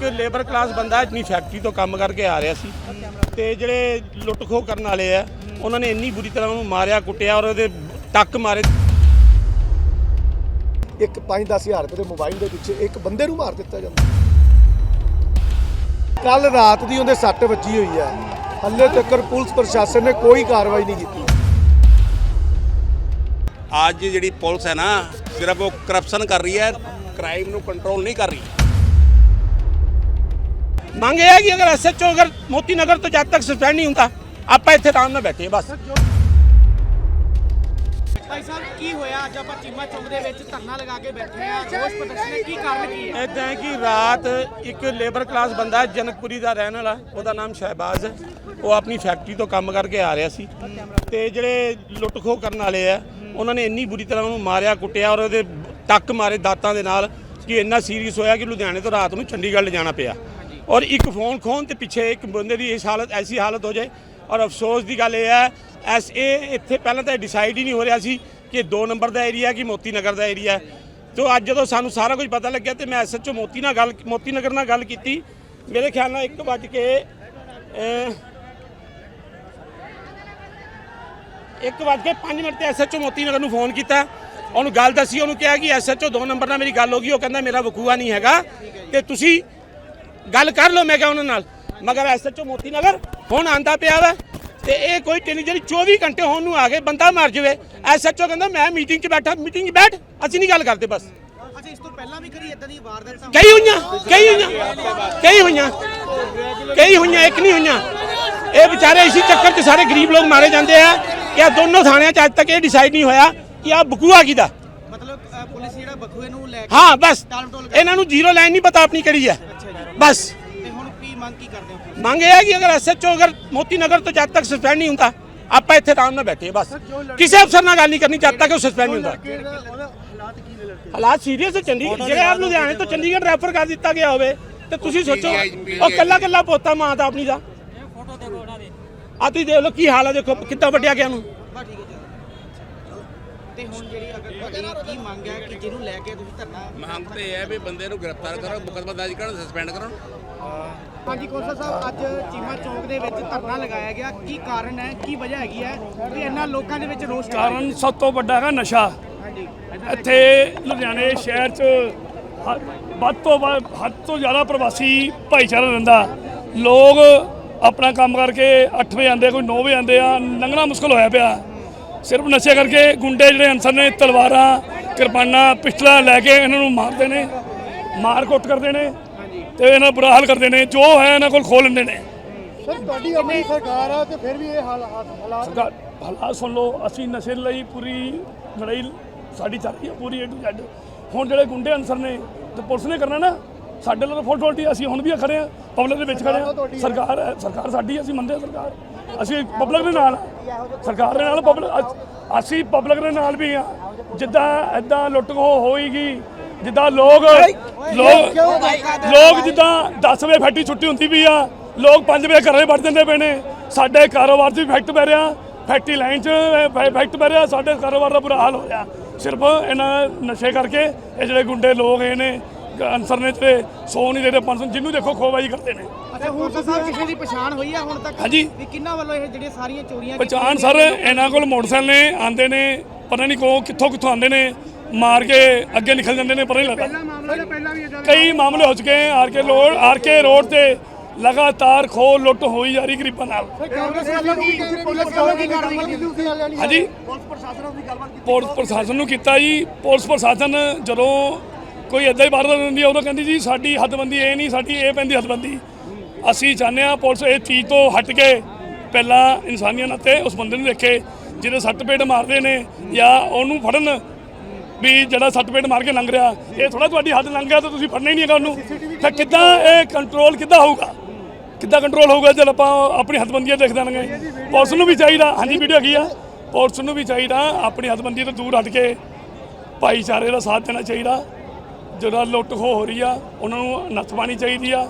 ਇੱਕ labour class ਬੰਦਾ ਆਪਣੀ ਫੈਕਟਰੀ ਤੋਂ ਕੰਮ ਕਰਕੇ ਆ ਰਿਹਾ ਸੀ। ਤੇ ਜਿਹੜੇ ਲੁੱਟ ਖੋਹ ਕਰਨ ਵਾਲੇ ਆ ਉਹਨਾਂ ਨੇ ਇੰਨੀ ਬੁਰੀ ਤਰ੍ਹਾਂ ਉਹਨੂੰ ਮਾਰਿਆ ਕੁੱਟਿਆ ਔਰ ਉਹਦੇ ਟੱਕ ਮਾਰੇ। ਇੱਕ 5-10 ਹਜ਼ਾਰ ਰੁਪਏ ਦੇ ਮੋਬਾਈਲ ਦੇ ਪਿੱਛੇ ਇੱਕ ਬੰਦੇ ਨੂੰ ਮਾਰ ਦਿੱਤਾ ਜਾਂਦਾ। ਕੱਲ ਰਾਤ ਦੀ ਉਹਦੇ ਸੱਟ ਵੱਜੀ ਹੋਈ ਹੈ ਹੱਲੇ ਤੱਕ ਪੁਲਿਸ ਪ੍ਰਸ਼ਾਸਨ ਨੇ ਕੋਈ ਕਾਰਵਾਈ ਨਹੀਂ ਕੀਤੀ। ਅੱਜ ਜਿਹੜੀ ਪੁਲਿਸ ਹੈ ਨਾ ਸਿਰਫ ਉਹ ਕਰਪਸ਼ਨ ਕਰ ਰਹੀ ਹੈ ਕ੍ਰਾਈਮ ਨੂੰ ਕੰਟਰੋਲ ਨਹੀਂ ਕਰ ਰਹੀ। ਮੰਗ ਇਹ ਹੈ ਕਿ ਅਗਰ ਐਸਐਚਓ ਅਗਰ ਮੋਤੀ ਨਗਰ ਤੋਂ ਜਦ ਤੱਕ ਸਸਪੈਂਡ ਨਹੀਂ ਹੁੰਦਾ ਆਪਾਂ ਇੱਥੇ ਆਰਾਮ ਨਾਲ ਬੈਠੇ ਹਾਂ ਬਸ। ਭਾਈ ਸਾਹਿਬ ਕੀ ਹੋਇਆ? ਅੱਜ ਆਪਾਂ ਚੀਮਾ ਚੌਂਕ ਦੇ ਵਿੱਚ ਧਰਨਾ ਲਗਾ ਕੇ ਬੈਠੇ ਆ ਰੋਸ ਪ੍ਰਦਰਸ਼ਨ ਹੈ ਕੀ ਕਾਰਨ ਕੀ ਹੈ? ਇਦਾਂ ਹੈ ਕਿ ਰਾਤ ਇੱਕ ਲੇਬਰ ਕਲਾਸ ਬੰਦਾ ਜਨਕਪੁਰੀ ਦਾ ਰਹਿਣ ਵਾਲਾ ਉਹਦਾ ਨਾਮ ਸ਼ਹਿਬਾਜ਼ ਹੈ। ਉਹ ਆਪਣੀ ਫੈਕਟਰੀ ਤੋਂ ਕੰਮ ਕਰਕੇ ਆ ਰਿਹਾ ਸੀ। ਤੇ ਜਿਹੜੇ ਲੁੱਟ ਖੋਹ ਕਰਨ ਵਾਲੇ ਆ ਉਹਨਾਂ ਨੇ ਇੰਨੀ ਬੁਰੀ ਤਰ੍ਹਾਂ ਉਹਨੂੰ ਮਾਰਿਆ ਕੁੱਟਿਆ ਔਰ ਉਹਦੇ ਟੱਕ ਮਾਰੇ ਦਾਤਾਂ ਦੇ ਨਾਲ ਕਿ ਇੰਨਾ ਸੀਰੀਅਸ ਹੋਇਆ ਕਿ ਲੁਧਿਆਣੇ ਤੋਂ ਰਾਤ ਨੂੰ ਚੰਡੀਗੜ੍ਹ ਲਿਜਾਣਾ ਪਿਆ। ਔਰ ਇੱਕ ਫੋਨ ਖੋਣ ਤੇ ਪਿੱਛੇ ਇੱਕ ਬੰਦੇ ਦੀ ਇਸ ਹਾਲਤ ਐਸੀ ਹਾਲਤ ਹੋ ਜਾਏ। ਔਰ ਅਫਸੋਸ ਦੀ ਗੱਲ ਇਹ ਹੈ ਐਸ ਇਹ ਇੱਥੇ ਪਹਿਲਾਂ ਤਾਂ ਡਿਸਾਈਡ ਹੀ ਨਹੀਂ ਹੋ ਰਿਹਾ ਸੀ ਕਿ 2 ਨੰਬਰ ਦਾ ਏਰੀਆ ਕਿ ਮੋਤੀ ਨਗਰ ਦਾ ਏਰੀਆ ਤੋ ਅੱਜ ਜਦੋਂ ਸਾਨੂੰ ਸਾਰਾ ਕੁਝ ਪਤਾ ਲੱਗਿਆ ਤੇ ਮੈਂ ਐਸਐਚਓ ਮੋਤੀ ਨਾਲ ਗੱਲ ਮੋਤੀ ਨਗਰ ਨਾਲ ਗੱਲ ਕੀਤੀ। ਮੇਰੇ ਖਿਆਲ ਨਾਲ 1 ਵਜ ਕੇ ਅਹ, ਇੱਕ ਵੱਜ ਕੇ 5 ਮਿੰਟ ਤੇ ਐਸਐਚਓ ਮੋਤੀ ਨਗਰ ਨੂੰ ਫੋਨ ਕੀਤਾ। ਉਹਨੂੰ ਗੱਲ ਦੱਸੀ ਉਹਨੂੰ ਕਿਹਾ ਕਿ ਐਸਐਚਓ 2 ਨੰਬਰ ਨਾਲ ਮੇਰੀ ਗੱਲ ਹੋ ਗਈ ਉਹ ਕਹਿੰਦਾ ਮੇਰਾ ਵਕੂਆ ਨਹੀਂ ਹੈਗਾ। ਤੇ ਤੁਸੀਂ ਗੱਲ ਕਰ ਲਓ ਮੈਂ ਕਿਹਾ ਉਹਨਾਂ ਨਾਲ। ਮਗਰ ਐਸਐਚਓ ਮੋਤੀ ਨਗਰ ਹੁਣ ਆਂਦਾ ਪਿਆ ਵਾ ਤੇ ਇਹ ਕੋਈ ਟੈਨੀ ਜਿਹੜੀ 24 ਘੰਟੇ ਹੋਣ ਨੂੰ ਆ ਗਏ ਬੰਦਾ ਮਰ ਜਾਵੇ। ਐਸਐਚਓ ਕਹਿੰਦਾ ਮੈਂ ਮੀਟਿੰਗ 'ਚ ਬੈਠਾ ਮੀਟਿੰਗ 'ਚ ਬੈਠ ਅਸੀਂ ਨਹੀਂ ਗੱਲ ਕਰਦੇ ਬਸ। ਅੱਛਾ ਇਸ ਤੋਂ ਪਹਿਲਾਂ ਵੀ ਕਰੀ ਇਦਾਂ ਦੀ ਵਾਰਦਾਤ ਕਈ ਹੋਈਆਂ ਕਈ ਹੋਈਆਂ ਕਈ ਹੋਈਆਂ ਕਈ ਹੋਈਆਂ ਇੱਕ ਨਹੀਂ ਹੋਈਆਂ। ਇਹ ਵਿਚਾਰੇ ਇਸੇ ਚੱਕਰ 'ਚ ਸਾਰੇ ਗਰੀਬ ਲੋਕ ਮਾਰੇ ਜਾਂਦੇ ਆ ਕਿ ਆ ਦੋਨੋਂ ਥਾਣਿਆਂ 'ਚ ਅੱਜ ਤੱਕ ਇਹ ਡਿਸਾਈਡ ਨਹੀਂ ਹੋਇਆ ਕਿ ਆ ਬਕੂਆ ਕਿਹਦਾ। ਮਤਲਬ ਪੁਲਿਸ ਜਿਹੜਾ ਬਖੂਏ ਨੂੰ ਲੈ ਕੇ ਹਾਂ ਬਸ। ਇਹਨਾਂ ਨੂੰ ਜ਼ੀਰੋ ਲਾਈਨ ਨਹੀਂ ਪਤਾ ਆਪਣੀ ਕਿਹੜੀ ਹੈ। ਬਸ। ਤੇ ਹੁਣ ਕੀ ਮੰਗ ਕੀ ਕਰਦੇ ਹੋ ਮੰਗ ਇਹ ਹੈ ਕਿ ਅਗਰ ਐਸਐਚਓ ਅਗਰ ਮੋਤੀ ਨਗਰ ਤੋਂ ਜਦ ਤੱਕ ਸਸਪੈਂਡ ਨਹੀਂ ਹੁੰਦਾ ਆਪਾਂ ਇੱਥੇ ਆਰਾਮ ਨਾਲ ਬੈਠੇ ਬਸ। ਕਿਸੇ ਅਫਸਰ ਨਾਲ ਗੱਲ ਨਹੀਂ ਕਰਨੀ ਜਦ ਤੱਕ ਉਹ ਸਸਪੈਂਡ ਨਹੀਂ ਹੁੰਦਾ। ਹਾਲਾਤ ਸੀਰੀਅਸ ਹੈ ਚੰਡੀਗੜ੍ਹ ਜਿਹੜੇ ਆਪ ਲੁਧਿਆਣੇ ਤੋਂ ਚੰਡੀਗੜ੍ਹ ਰੈਫਰ ਕਰ ਦਿੱਤਾ ਗਿਆ ਹੋਵੇ ਤੇ ਤੁਸੀਂ ਸੋਚੋ ਉਹ ਕੱਲਾ ਕੱਲਾ ਪੋਤਾ ਮਾਂ ਦਾ ਆਪਣੀ ਦਾ। ਆ ਤੁਸੀਂ ਦੇਖ ਲਓ ਕੀ ਹਾਲ ਹੈ ਦੇਖੋ ਕਿੱਦਾਂ ਵੱਡਿਆ ਗਿਆ ਨੂੰ ਬਸ ਠੀਕ ਹੈ ਜੀ। ਤੇ ਹੁਣ ਜਿਹੜੀ ਅਗਰ ਤੁਹਾਡੀ ਕੀ ਮੰਗ ਹੈ ਕਿ ਜਿਹਨੂੰ ਲੈ ਕੇ ਤੁਸੀਂ ਧਰਨਾ ਮੰਗ ਤੇ ਹੈ ਵੀ ਬੰਦੇ ਨੂੰ ਗ੍ਰਿਫਤਾਰ ਕਰੋ ਮੁਕੱਦਮਾ ਦਰਜ ਕਰਨ ਸਸਪੈਂਡ ਕਰਨ। ਹਾਂਜੀ ਕੌਂਸਲ ਸਾਹਿਬ ਅੱਜ ਚੀਮਾ ਚੌਂਕ ਦੇ ਵਿੱਚ ਧਰਨਾ ਲਗਾਇਆ ਗਿਆ। ਕੀ ਕਾਰਨ ਹੈ? ਕੀ ਵਜ੍ਹਾ ਹੈਗੀ ਹੈ? ਕਿ ਇੰਨਾ ਲੋਕਾਂ ਦੇ ਵਿੱਚ ਰੋਸ ਚੱਲ ਰਿਹਾ ਕਾਰਨ ਸਭ ਤੋਂ ਵੱਡਾ ਹੈਗਾ ਨਸ਼ਾ। ਹਾਂਜੀ। ਇੱਥੇ ਲੁਧਿਆਣੇ ਸ਼ਹਿਰ 'ਚ ਵੱਧ ਤੋਂ ਵੱਧ ਹੱਦ ਤੋਂ ਜ਼ਿਆਦਾ ਪ੍ਰਵਾਸੀ ਭਾਈਚਾਰਾ ਰਹਿੰਦਾ। ਲੋਕ ਆਪਣਾ ਕੰਮ ਕਰਕੇ 8 ਵਜੇ ਆਉਂਦੇ ਕੋਈ 9 ਵਜੇ ਆਉਂਦੇ ਆ ਲੰਘਣਾ ਮੁਸ਼ਕਲ ਹੋਇਆ ਪਿਆ। ਸਿਰਫ ਨਸ਼ੇ ਕਰਕੇ ਗੁੰਡੇ ਜਿਹੜੇ ਅਨਸਰ ਨੇ ਤਲਵਾਰਾਂ ਕਿਰਪਾਨਾਂ ਪਿਸਟਲਾਂ ਲੈ ਕੇ ਇਹਨਾਂ ਨੂੰ ਮਾਰਦੇ ਨੇ ਮਾਰ ਕੁੱਟ ਕਰਦੇ ਨੇ ਤੇ ਇਹਨਾਂ ਬੁਰਾ ਹਾਲ ਕਰਦੇ ਨੇ ਜੋ ਹੈ ਇਹਨਾਂ ਕੋਲ ਖੋਲ ਲੈਂਦੇ ਨੇ। ਸਰ ਤੁਹਾਡੀ ਆਪਣੀ ਸਰਕਾਰ ਆ ਤੇ ਫਿਰ ਵੀ ਇਹ ਹਾਲਾਤ ਹਾਲਾਤ ਸੁਣ ਲਓ ਅਸੀਂ ਨਸ਼ੇ ਲਈ ਪੂਰੀ ਲੜਾਈ ਸਾਡੀ ਚੱਲ ਰਹੀ ਹੈ ਪੂਰੀ ਏ ਟੂ ਜ਼ੈਡ ਹੁਣ ਜਿਹੜੇ ਗੁੰਡੇ ਅਨਸਰ ਨੇ ਤੇ ਪੁਲਿਸ ਨੇ ਕਰਨਾ ਨਾ ਸਾਡੇ ਫੁੱਲ ਫੁੱਲਟੀ ਅਸੀਂ ਹੁਣ ਵੀ ਖੜੇ ਆ ਪਬਲਿਕ ਦੇ ਵਿੱਚ ਖੜੇ ਆ। ਸਰਕਾਰ ਸਰਕਾਰ ਸਾਡੀ ਅਸੀਂ ਮੰਨਦੇ ਸਰਕਾਰ। ਅਸੀਂ ਪਬਲਿਕ ਦੇ ਨਾਲ। ਸਰਕਾਰ ਦੇ ਨਾਲ ਪਬਲਿਕ ਅਸੀਂ ਪਬਲਿਕ ਦੇ ਨਾਲ ਵੀ ਆ। ਜਿੱਦਾਂ ਐਦਾਂ ਲੁੱਟ ਖੋ ਹੋਏਗੀ ਜਿੱਦਾਂ ਲੋਕ ਲੋਕ ਲੋਕ ਜਿੱਦਾਂ 10 ਵਜੇ ਫੈਕਟਰੀ ਛੁੱਟੀ ਹੁੰਦੀ ਵੀ ਆ ਲੋਕ 5 ਵਜੇ ਘਰੇ ਵੜ ਜਾਂਦੇ ਪਏ ਨੇ। ਸਾਡੇ ਕਾਰੋਬਾਰ 'ਚ ਵੀ ਇਫੈਕਟ ਪੈ ਰਿਹਾ। ਫੈਕਟਰੀ ਲਾਈਨ 'ਚ ਇਫੈਕਟ ਪੈ ਰਿਹਾ। ਸਾਡੇ ਕਾਰੋਬਾਰ ਦਾ ਬੁਰਾ ਹਾਲ ਹੋ ਰਿਹਾ ਸਿਰਫ ਇਹਨਾਂ ਨਸ਼ੇ ਕਰਕੇ ਇਹ ਜਿਹੜੇ ਗੁੰਡੇ ਲੋਕ ਇਹ ਨੇ ਅਨਸਰ ਨੇ ਜਿਹੜੇ ਸੌ ਨਹੀਂ ਦੇ ਰਹੇ 500 ਜਿਹਨੂੰ ਦੇਖੋ ਖੋਵਾਈ ਕਰਦੇ ਨੇ। ਅੱਛਾ ਹੁਣ ਤਾਂ ਸਾਹਿਬ ਕਿਸੇ ਦੀ ਪਛਾਣ ਹੋਈ ਹੈ ਹੁਣ ਤੱਕ? ਹਾਂਜੀ। ਵੀ ਕਿੰਨਾ ਵੱਲੋਂ ਇਹ ਜਿਹੜੀਆਂ ਸਾਰੀਆਂ ਚੋਰੀਆਂ ਪਛਾਣ ਸਰ ਇਹਨਾਂ ਕੋਲ ਮੋਟਰਸਾਈਕਲ ਨੇ ਆਂਦੇ ਨੇ ਪਤਾ ਨਹੀਂ ਕੋ ਕਿੱਥੋਂ ਕਿੱਥੋਂ ਆਂਦੇ ਨੇ ਮਾਰ ਕੇ ਅੱਗੇ ਨਿਕਲ ਜਾਂਦੇ ਨੇ ਪਤਾ ਨਹੀਂ ਲੱਗਦਾ। ਮਾਮਲੇ ਪਹਿਲਾਂ ਵੀ ਇਦਾਂ ਕਈ ਮਾਮਲੇ ਹੋ ਚੁੱਕੇ ਹੈ R K road R K road ਤੇ ਲਗਾਤਾਰ ਖੋ ਲੁੱਟ ਹੋਈ ਜਾ ਰਹੀ ਗਰੀਬਾਂ ਨਾਲ। ਕਾਂਗਰਸ ਵੱਲੋਂ ਕੀ ਪੁਲਿਸ ਵੱਲੋਂ ਕੀ ਕਾਰਵਾਈ ਕੀਤੀ ਹਾਂਜੀ। ਪੁਲਿਸ ਪ੍ਰਸ਼ਾਸਨ ਨਾਲ ਵੀ ਗੱਲਬਾਤ ਕੀਤੀ ਪੁਲਿਸ ਪ੍ਰਸ਼ਾਸਨ ਨੂੰ ਕੀਤਾ ਜੀ। ਪੁਲਿਸ ਪ੍ਰਸ਼ਾਸਨ ਜਦੋਂ ਕੋਈ ਇਦਾਂ ਹੀ ਬਾਹਰ ਵਾਰਦਾਤ ਹੁੰਦੀ ਹੈ ਉਦੋਂ ਕਹਿੰਦੀ ਜੀ, ਸਾਡੀ ਹੱਦਬੰਦੀ ਇਹ ਨਹੀਂ, ਸਾਡੀ ਇਹ ਪੈਂਦੀ ਹੱਦਬੰਦੀ। ਅਸੀਂ ਚਾਹੁੰਦੇ ਹਾਂ ਪੁਲਿਸ ਇਹ ਚੀਜ਼ ਤੋਂ ਹਟ ਕੇ ਪਹਿਲਾਂ ਇਨਸਾਨੀਅਤ ਨਾਤੇ ਉਸ ਬੰਦੇ ਨੂੰ ਦੇਖੇ, ਜਿਹਦੇ ਸੱਟ ਪੇਟ ਮਾਰਦੇ ਨੇ ਜਾਂ ਉਹਨੂੰ ਫੜਨ ਵੀ ਜਿਹੜਾ ਸੱਟ ਪੇਟ ਮਾਰ ਕੇ ਲੰਘ ਰਿਹਾ। ਇਹ ਥੋੜਾ ਤੁਹਾਡੀ ਹੱਦ ਲੰਘ ਗਿਆ ਤਾਂ ਤੁਸੀਂ ਫੜਨਾ ਹੀ ਨਹੀਂ ਹੈਗਾ ਉਹਨੂੰ। ਤਾਂ ਕਿੱਦਾਂ ਇਹ ਕੰਟਰੋਲ ਕਿੱਦਾਂ ਹੋਊਗਾ? ਕਿੱਦਾਂ ਕੰਟਰੋਲ ਹੋਊਗਾ ਜਦ ਆਪਾਂ ਆਪਣੀ ਹੱਦਬੰਦੀਆਂ ਦੇਖ ਦਾਂਗੇ ਪੁਲਿਸ ਨੂੰ ਵੀ ਚਾਹੀਦਾ। ਹਾਂਜੀ, ਵੀਡੀਓ ਹੈਗੀ ਆ। ਪੁਲਿਸ ਨੂੰ ਵੀ ਚਾਹੀਦਾ ਆਪਣੀ ਹੱਦਬੰਦੀ ਤੋਂ ਦੂਰ ਹਟ ਕੇ ਭਾਈਚਾਰੇ ਦਾ ਸਾਥ ਦੇਣਾ ਚਾਹੀਦਾ। ਜਿਹੜਾ ਲੁੱਟ ਖੋਹ ਹੋ ਰਹੀ ਆ ਉਹਨਾਂ ਨੂੰ ਨੱਥ ਪਾਣੀ ਚਾਹੀਦੀ ਆ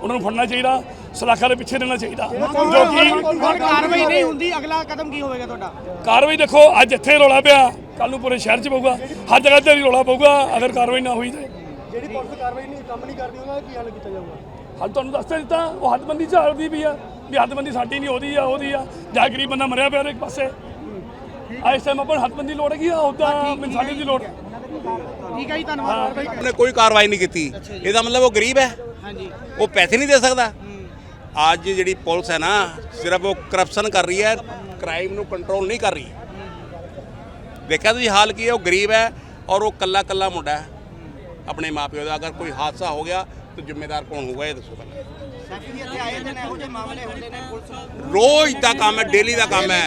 ਉਹਨਾਂ ਨੂੰ ਫੜਨਾ ਚਾਹੀਦਾ ਸਲਾਖਾਂ ਦੇ ਪਿੱਛੇ ਰਹਿਣਾ ਚਾਹੀਦਾ। ਜੋ ਕਿ ਕਾਰਵਾਈ ਨਹੀਂ ਹੁੰਦੀ ਅਗਲਾ ਕਦਮ ਕੀ ਹੋਵੇਗਾ ਤੁਹਾਡਾ? ਕਾਰਵਾਈ ਦੇਖੋ ਅੱਜ ਇੱਥੇ ਰੋਲਾ ਪਿਆ ਕੱਲ ਨੂੰ ਪੂਰੇ ਸ਼ਹਿਰ 'ਚ ਪਊਗਾ ਹਰ ਜਗ੍ਹਾ ਤੇ ਰੋਲਾ ਪਊਗਾ ਅਗਰ ਕਾਰਵਾਈ ਨਾ ਹੋਈ ਤੇ। ਜਿਹੜੀ ਪੁਲਿਸ ਕਾਰਵਾਈ ਨਹੀਂ ਕੰਮ ਨਹੀਂ ਕਰਦੀ ਉਹਨਾਂ ਦਾ ਕੀ ਹੱਲ ਕੀਤਾ ਜਾਊਗਾ? ਹਾਲ ਤੁਹਾਨੂੰ ਦੱਸ ਤਾਂ ਦਿੱਤਾ ਉਹ ਹੱਦਬੰਦੀ ਚੱਲਦੀ ਵੀ ਆ ਵੀ ਹੱਦਬੰਦੀ ਸਾਡੀ ਨਹੀਂ ਉਹਦੀ ਆ ਉਹਦੀ ਆ। ਜਾਂ ਗਰੀਬ ਬੰਦਾ ਮਰਿਆ ਪਿਆ ਇੱਕ ਪਾਸੇ। ਆ ਇਸ ਟਾਈਮ ਆਪਾਂ ਹੱਦਬੰਦੀ ਲੋੜ ਹੈਗੀ ਆ ਉਦਾਂ ਮੈਨੂੰ ਸਾਡੀ ਦੀ ਲੋੜ। ਠੀਕ ਹੈ ਜੀ ਧੰਨਵਾਦ ਬਾਈ। ਉਹਨੇ ਕੋਈ ਕਾਰਵਾਈ ਨਹੀਂ ਕੀਤੀ। ਇਹਦਾ ਮਤਲਬ ਉਹ ਗਰੀਬ ਹੈ। ਹਾਂਜੀ। ਉਹ ਪੈਸੇ ਨਹੀਂ ਦੇ ਸਕਦਾ। ਅੱਜ ਜਿਹੜੀ ਪੁਲਿਸ ਹੈ ਨਾ ਸਿਰਫ ਉਹ ਕਰਪਸ਼ਨ ਕਰ ਰਹੀ ਹੈ ਕ੍ਰਾਈਮ ਨੂੰ ਕੰਟਰੋਲ ਨਹੀਂ ਕਰ ਰਹੀ। ਦੇਖਿਆ ਤੁਸੀਂ ਹਾਲ ਕੀ ਹੈ ਉਹ ਗਰੀਬ ਹੈ ਔਰ ਉਹ ਕੱਲਾ ਕੱਲਾ ਮੁੰਡਾ ਹੈ। ਆਪਣੇ ਮਾਪਿਓ ਦਾ ਅਗਰ ਕੋਈ ਹਾਦਸਾ ਹੋ ਗਿਆ ਤਾਂ ਜ਼ਿੰਮੇਦਾਰ ਕੌਣ ਹੋਊਗਾ ਇਹ ਦੱਸੋ ਪਹਿਲਾਂ। ਰੋਜ਼ ਦਾ ਕੰਮ ਹੈ ਡੇਲੀ ਦਾ ਕੰਮ ਹੈ।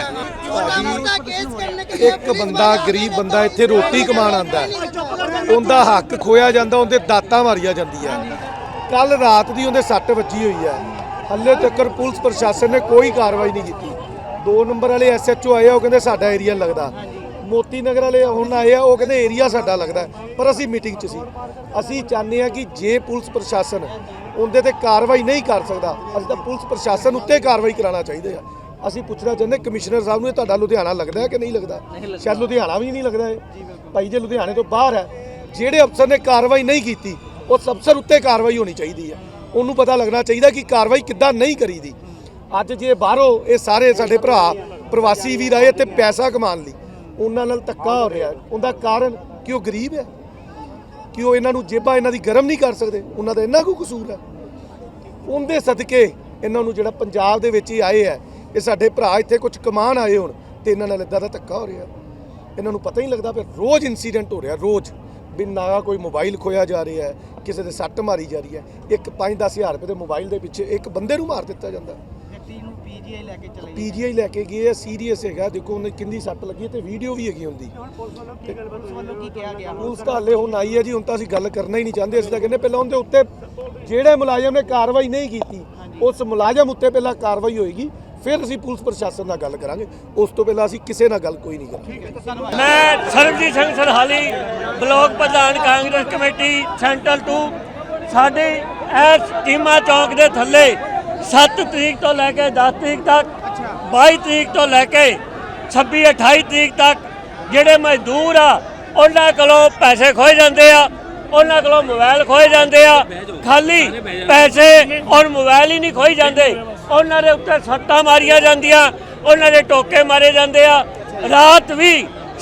ਇੱਕ ਬੰਦਾ ਗਰੀਬ ਬੰਦਾ ਇੱਥੇ ਰੋਟੀ ਕਮਾਉਣ ਆਂਦਾ ਉਹਦਾ ਹੱਕ ਖੋਇਆ ਜਾਂਦਾ, ਉਹਦੇ ਦਾਤਾਂ ਮਾਰੀਆਂ ਜਾਂਦੀਆਂ ਕੱਲ ਰਾਤ ਦੀ ਉਹਦੇ ਸੱਟ ਵੱਜੀ ਹੋਈ ਹੈ। ਹੱਲੇ ਤੱਕ ਪੁਲਿਸ ਪ੍ਰਸ਼ਾਸਨ ਨੇ ਕੋਈ ਕਾਰਵਾਈ ਨਹੀਂ ਕੀਤੀ। ਦੋ ਨੰਬਰ ਵਾਲੇ ਐਸਐਚਓ ਆਏ ਆ, ਉਹ ਕਹਿੰਦੇ ਸਾਡਾ ਏਰੀਆ ਲੱਗਦਾ। ਮੋਤੀ ਨਗਰ ਵਾਲੇ ਹੁਣ ਆਏ ਆ ਉਹ ਕਹਿੰਦੇ ਏਰੀਆ ਸਾਡਾ ਲੱਗਦਾ ਪਰ ਅਸੀਂ ਮੀਟਿੰਗ 'ਚ ਸੀ। ਅਸੀਂ ਚਾਹੁੰਦੇ ਆ ਕਿ ਜੇ ਪੁਲਿਸ ਪ੍ਰਸ਼ਾਸਨ ਉਹਦੇ ਤੇ ਕਾਰਵਾਈ ਨਹੀਂ ਕਰ ਸਕਦਾ ਅਸੀਂ ਤਾਂ ਪੁਲਿਸ ਪ੍ਰਸ਼ਾਸਨ ਉੱਤੇ ਕਾਰਵਾਈ ਕਰਾਉਣਾ ਚਾਹੀਦਾ ਆ ਅਸੀਂ ਪੁੱਛਣਾ ਚਾਹੁੰਦੇ ਕਮਿਸ਼ਨਰ ਸਾਹਿਬ ਨੂੰ ਇਹ ਤੁਹਾਡਾ ਲੁਧਿਆਣਾ ਲੱਗਦਾ ਹੈ ਕਿ ਨਹੀਂ ਲੱਗਦਾ? ਸ਼ਾਇਦ ਲੁਧਿਆਣਾ ਵੀ ਨਹੀਂ ਲੱਗਦਾ ਇਹ। ਭਾਈ ਜੇ ਲੁਧਿਆਣੇ ਤੋਂ ਬਾਹਰ ਹੈ। ਜਿਹੜੇ ਅਫਸਰ ਨੇ ਕਾਰਵਾਈ ਨਹੀਂ ਕੀਤੀ ਉਸ ਅਫਸਰ ਉੱਤੇ ਕਾਰਵਾਈ ਹੋਣੀ ਚਾਹੀਦੀ ਹੈ। ਉਹਨੂੰ ਪਤਾ ਲੱਗਣਾ ਚਾਹੀਦਾ ਕਿ ਕਾਰਵਾਈ ਕਿੱਦਾਂ ਨਹੀਂ ਕਰੀਦੀ। ਅੱਜ ਜੇ ਬਾਹਰੋਂ ਇਹ ਸਾਰੇ ਸਾਡੇ ਭਰਾ ਪ੍ਰਵਾਸੀ ਵੀਰ ਆਏ ਤੇ ਪੈਸਾ ਕਮਾਉਣ ਲਈ। ਉਹਨਾਂ ਨਾਲ ਧੱਕਾ ਹੋ ਰਿਹਾ। ਉਹਦਾ ਕਾਰਨ ਕਿ ਉਹ ਗਰੀਬ ਹੈ, ਕਿ ਉਹ ਇਹਨਾਂ ਨੂੰ ਜੇਬਾਂ ਇਹਨਾਂ ਦੀ ਗਰਮ ਨਹੀਂ ਕਰ ਸਕਦੇ। ਉਹਨਾਂ ਦਾ ਇੰਨਾ ਕੁ ਕਸੂਰ ਹੈ। ਉਹਦੇ ਸਦਕੇ ਇਹਨਾਂ ਨੂੰ ਜਿਹੜਾ ਪੰਜਾਬ ਦੇ ਵਿੱਚ ਹੀ ਆਏ ਹੈ, ਇਹ ਸਾਡੇ ਭਰਾ ਇੱਥੇ ਕੁਝ ਕਮਾਨ ਆਏ ਹੁਣ ਤੇ ਇਹਨਾਂ ਨਾਲ ਇਦਾਂ ਦਾ ਧੱਕਾ ਹੋ ਰਿਹਾ। ਇਹਨਾਂ ਨੂੰ ਪਤਾ ਹੀ ਨਹੀਂ ਲੱਗਦਾ ਫਿਰ ਰੋਜ਼ ਇਨਸੀਡੈਂਟ ਹੋ ਰਿਹਾ, ਰੋਜ਼। ਬਿਨ ਕੋਈ ਮੋਬਾਈਲ ਖੋਇਆ ਜਾ ਰਿਹਾ ਹੈ, ਕਿਸੇ ਦੇ ਸੱਟ ਮਾਰੀ ਜਾ ਰਹੀ ਹੈ। ਇੱਕ 5-10 ਹਜ਼ਾਰ ਰੁਪਏ ਦੇ ਮੋਬਾਈਲ ਦੇ ਪਿੱਛੇ ਇੱਕ ਬੰਦੇ ਨੂੰ ਮਾਰ ਦਿੱਤਾ ਜਾਂਦਾ। ਪੀਜੀਆਈ ਲੈ ਕੇ ਚਲੇ ਗਏ। ਪੀਜੀਆਈ ਲੈ ਕੇ ਗਏ ਆ ਸੀਰੀਅਸ ਹੈਗਾ। ਦੇਖੋ ਉਹਨੇ ਕਿੰਨੀ ਸੱਟ ਲੱਗੀ ਹੈ ਤੇ ਵੀਡੀਓ ਵੀ ਹੈਗੀ ਹੁੰਦੀ ਪੁਲਿਸ ਵੱਲੋਂ ਕੀ ਕਿਹਾ ਗਿਆ? ਪੁਲਿਸ ਤਾਂ ਹਾਲੇ ਹੁਣ ਆਈ ਹੈ ਜੀ ਹੁਣ ਤਾਂ ਅਸੀਂ ਗੱਲ ਕਰਨਾ ਹੀ ਨਹੀਂ ਚਾਹੁੰਦੇ। ਅਸੀਂ ਤਾਂ ਕਹਿੰਦੇ ਪਹਿਲਾਂ ਉਹਦੇ ਉੱਤੇ ਜਿਹੜੇ ਮੁਲਾਜ਼ਮ ਨੇ ਕਾਰਵਾਈ ਨਹੀਂ ਕੀਤੀ ਉਸ ਮੁਲਾਜ਼ਮ ਉੱਤੇ ਪਹਿਲਾਂ ਕਾਰਵਾਈ ਹੋਏਗੀ। ਫਿਰ ਅਸੀਂ ਪੁਲਿਸ ਪ੍ਰਸ਼ਾਸਨ ਨਾਲ ਗੱਲ ਕਰਾਂਗੇ। ਉਸ ਤੋਂ ਪਹਿਲਾਂ ਅਸੀਂ ਕਿਸੇ ਨਾਲ ਗੱਲ ਕੋਈ ਨਹੀਂ ਕਰਾਂਗੇ। ਮੈਂ ਸਰਬਜੀਤ ਸਿੰਘ ਸਰਹਾਲੀ ਬਲਾਕ ਪ੍ਰਧਾਨ ਕਾਂਗਰਸ ਕਮੇਟੀ ਸੈਂਟਰਲ 2 ਸਾਡੇ ਇਸ ਟੀਮਾ ਚੌਕ ਦੇ ਥੱਲੇ 7 ਤਰੀਕ ਤੋਂ ਲੈ ਕੇ 10 ਤਰੀਕ ਤੱਕ 22 ਤਰੀਕ ਤੋਂ ਲੈ ਕੇ 26 28 ਤਰੀਕ ਤੱਕ ਜਿਹੜੇ ਮਜ਼ਦੂਰ ਆ ਉਹਨਾਂ ਕੋਲੋਂ ਪੈਸੇ ਖੋਏ ਜਾਂਦੇ ਆ ਉਹਨਾਂ ਕੋਲੋਂ ਮੋਬਾਈਲ ਖੋਏ ਜਾਂਦੇ ਆ। ਖਾਲੀ ਪੈਸੇ ਔਰ ਮੋਬਾਈਲ ਹੀ ਨਹੀਂ ਖੋਈ ਜਾਂਦੇ। ਉਹਨਾਂ ਦੇ ਉੱਤੇ ਸੱਟਾਂ ਮਾਰੀਆਂ ਜਾਂਦੀਆਂ ਉਹਨਾਂ ਦੇ ਟੋਕੇ ਮਾਰੇ ਜਾਂਦੇ ਆ। ਰਾਤ ਵੀ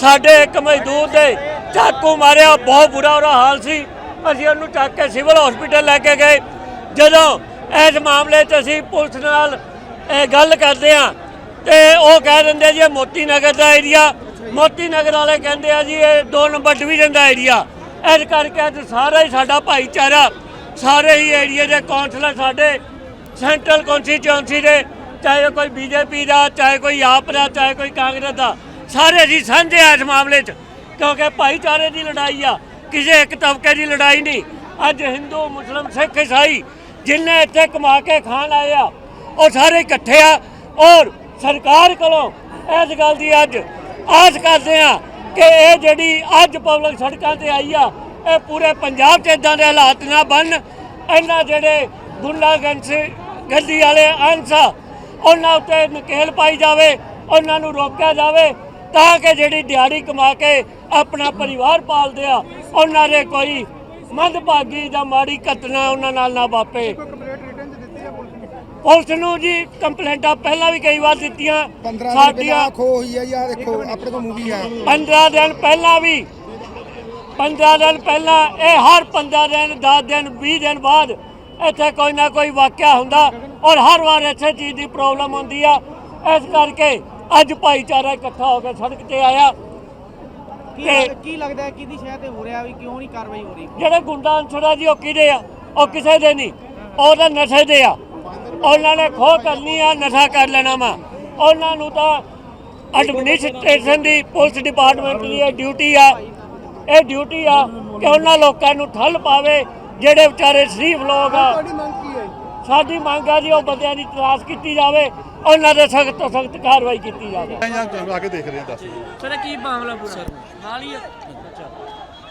ਸਾਡੇ ਇੱਕ ਮਜ਼ਦੂਰ ਦੇ ਚਾਕੂ ਮਾਰਿਆ ਬਹੁਤ ਬੁਰਾ ਉਹਦਾ ਹਾਲ ਸੀ। ਅਸੀਂ ਉਹਨੂੰ ਚੱਕ ਕੇ ਸਿਵਲ ਹਸਪੀਟਲ ਲੈ ਕੇ ਗਏ। ਜਦੋਂ ਇਸ ਮਾਮਲੇ 'ਚ ਅਸੀਂ ਪੁਲਿਸ ਨਾਲ ਗੱਲ ਕਰਦੇ ਆ ਤੇ ਉਹ ਕਹਿ ਦਿੰਦੇ ਜੀ ਇਹ ਮੋਤੀ ਨਗਰ ਦਾ ਏਰੀਆ ਮੋਤੀ ਨਗਰ ਵਾਲੇ ਕਹਿੰਦੇ ਆ ਜੀ ਇਹ 2 ਨੰਬਰ ਡਿਵੀਜ਼ਨ ਦਾ ਏਰੀਆ ਇਸ ਕਰਕੇ ਅੱਜ ਸਾਰਾ ਹੀ ਸਾਡਾ ਭਾਈਚਾਰਾ, ਸਾਰੇ ਹੀ ਏਰੀਏ ਦੇ ਕੌਂਸਲਰ ਸਾਡੇ ਸੈਂਟਰਲ ਕੌਂਸਟੀਚੁਐਂਸੀ ਦੇ, ਚਾਹੇ ਉਹ ਕੋਈ ਬੀਜੇਪੀ ਦਾ, ਚਾਹੇ ਕੋਈ ਆਪ ਦਾ, ਚਾਹੇ ਕੋਈ ਕਾਂਗਰਸ ਦਾ, ਸਾਰੇ ਅਸੀਂ ਸਾਂਝੇ ਆ ਇਸ ਮਾਮਲੇ 'ਚ। ਕਿਉਂਕਿ ਭਾਈਚਾਰੇ ਦੀ ਲੜਾਈ ਆ, ਕਿਸੇ ਇੱਕ ਤਬਕੇ ਦੀ ਲੜਾਈ ਨਹੀਂ। ਅੱਜ ਹਿੰਦੂ, ਮੁਸਲਮ, ਸਿੱਖ ਇਸਾਈ ਜਿੰਨੇ ਇੱਥੇ ਕਮਾ ਕੇ ਖਾਣ ਆਏ ਆ, ਉਹ ਸਾਰੇ ਇਕੱਠੇ ਆ। ਔਰ ਸਰਕਾਰ ਕੋਲੋਂ ਇਸ ਗੱਲ ਦੀ ਅੱਜ ਆਸ ਕਰਦੇ ਆ ਕਿ ਇਹ ਜਿਹੜੀ ਅੱਜ ਪਬਲਿਕ ਸੜਕਾਂ ਤੇ ਆਈ ਆ, ਇਹ ਪੂਰੇ ਪੰਜਾਬ 'ਚ ਇਦਾਂ ਦੇ ਹਾਲਾਤ ਨਾ ਬਣ ਇਹਨਾਂ ਜਿਹੜੇ ਗੁੰਡਾਗਰਦੀ ਗੱਦੀ ਵਾਲੇ ਅੰਸਾ ਉਹਨਾਂ ਉੱਤੇ ਨਕੇਲ ਪਾਈ ਜਾਵੇ, ਉਹਨਾਂ ਨੂੰ ਰੋਕਿਆ ਜਾਵੇ, ਤਾਂ ਕਿ ਜਿਹੜੀ ਦਿਹਾੜੀ ਕਮਾ ਕੇ ਆਪਣਾ ਪਰਿਵਾਰ ਪਾਲਦੇ ਆ, ਉਹਨਾਂ ਦੇ ਕੋਈ ਮੰਦਭਾਗੀ ਜਾਂ ਮਾੜੀ ਘਟਨਾ ਉਹਨਾਂ ਨਾਲ ਨਾ ਵਾਪੇ। ਪੁਲਿਸ ਨੂੰ? ਜੀ ਕੰਪਲੇਂਟਾਂ ਪਹਿਲਾਂ ਵੀ ਕਈ ਵਾਰ ਦਿੱਤੀਆਂ। 15 ਸਾਡੀਆਂ ਖੋ ਹੋਈ ਹੈ ਯਾਰ ਦੇਖੋ ਆਪਣੇ ਕੋਲ ਮੂਵੀ ਹੈ। 15 ਦਿਨ ਪਹਿਲਾਂ ਵੀ 15 ਦਿਨ ਪਹਿਲਾਂ ਇਹ ਹਰ 15 ਦਿਨ 10 ਦਿਨ 20 ਦਿਨ ਬਾਅਦ ਇੱਥੇ ਕੋਈ ਨਾ ਕੋਈ ਵਾਕਿਆ ਹੁੰਦਾ ਔਰ ਹਰ ਵਾਰ ਇੱਥੇ ਚੀਜ਼ ਦੀ ਪ੍ਰੋਬਲਮ ਹੁੰਦੀ ਆ। ਇਸ ਕਰਕੇ ਅੱਜ ਭਾਈਚਾਰਾ ਇਕੱਠਾ ਹੋ ਕੇ ਸੜਕ ਤੇ ਆਇਆ। ਤੇ- ਕੀ ਲੱਗਦਾ ਹੈ ਕਿਹਦੀ ਸ਼ਹਿ ਤੇ ਹੋ ਰਿਹਾ ਵੀ ਕਿਉਂ ਨਹੀਂ ਕਾਰਵਾਈ ਹੋ ਰਹੀ? ਜਿਹੜੇ ਗੁੰਡਾ ਆ ਜੀ ਉਹ ਕਿਹਦੇ ਆ? ਉਹ ਕਿਸੇ ਦੇ ਨਹੀਂ। ਉਹ ਤਾਂ ਨਸ਼ੇ ਦੇ ਆ। ਉਹਨਾਂ ਨੇ ਖੋਹ ਕਰਨੀ ਆ ਨਸ਼ਾ ਕਰ ਲੈਣਾ ਵਾ। ਉਹਨਾਂ ਨੂੰ ਤਾਂ ਐਡਮਿਨਿਸਟ੍ਰੇਸ਼ਨ ਦੀ ਪੁਲਿਸ ਡਿਪਾਰਟਮੈਂਟ ਦੀ ਇਹ ਡਿਊਟੀ ਆ। ਇਹ ਡਿਊਟੀ ਆ ਕਿ ਉਹਨਾਂ ਲੋਕਾਂ ਨੂੰ ਠੱਲ ਪਾਵੇ ਜਿਹੜੇ ਵਿਚਾਰੇ ਸ਼ਰੀਫ ਲੋਕ ਆ। ਸਾਡੀ ਮੰਗ ਆ ਜੀ ਉਹ ਬੰਦਿਆਂ ਦੀ ਤਲਾਸ਼ ਕੀਤੀ ਜਾਵੇ ਉਹਨਾਂ ਦੇ ਸਖਤ ਤੋਂ ਸਖਤ ਕਾਰਵਾਈ ਕੀਤੀ ਜਾਵੇ। ਆ ਕੇ ਦੇਖ ਰਹੇ ਹਾਂ ਦੱਸ ਸਰ ਕੀ ਮਾਮਲਾ ਪੂਰਾ? ਨਾਲ ਹੀ ਆ